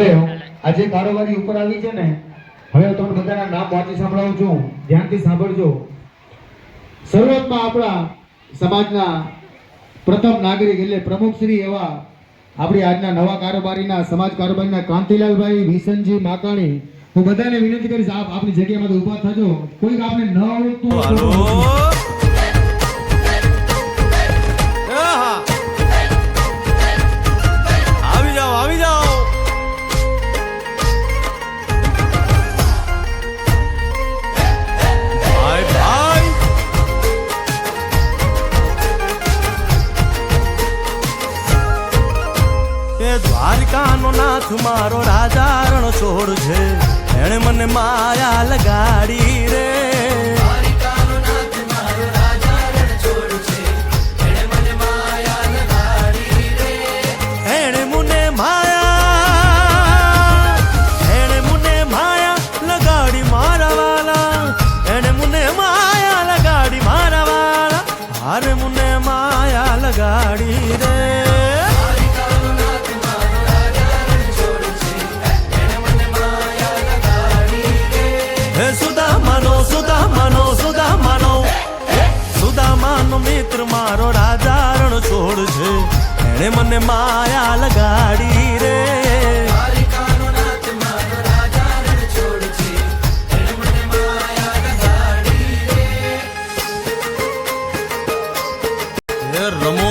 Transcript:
હવે આજે કારોબારી ઉપર આવી છે ને, હવે હું તમને બધાના નામ વાંચી સંભળાવું છું. ધ્યાનથી સાંભળજો. શરૂઆતમાં આપણા સમાજના પ્રથમ નાગરિક એટલે પ્રમુખશ્રી એવા આપણી આજના નવા કારોબારીના, સમાજ કારોબારીના કાંતિલાલભાઈ વિસનજી માકાણી. હું બધાને વિનંતી કરીશ, આપ આપની જગ્યામાં ઊભા થજો. કોઈક આપને ન આવડતું દ્વારકાનો નાથ મારો રાજા રણ છોડ છે. એણે મને માયા લગાડી રે. જેણે મને માયા લગાડી રે. રમો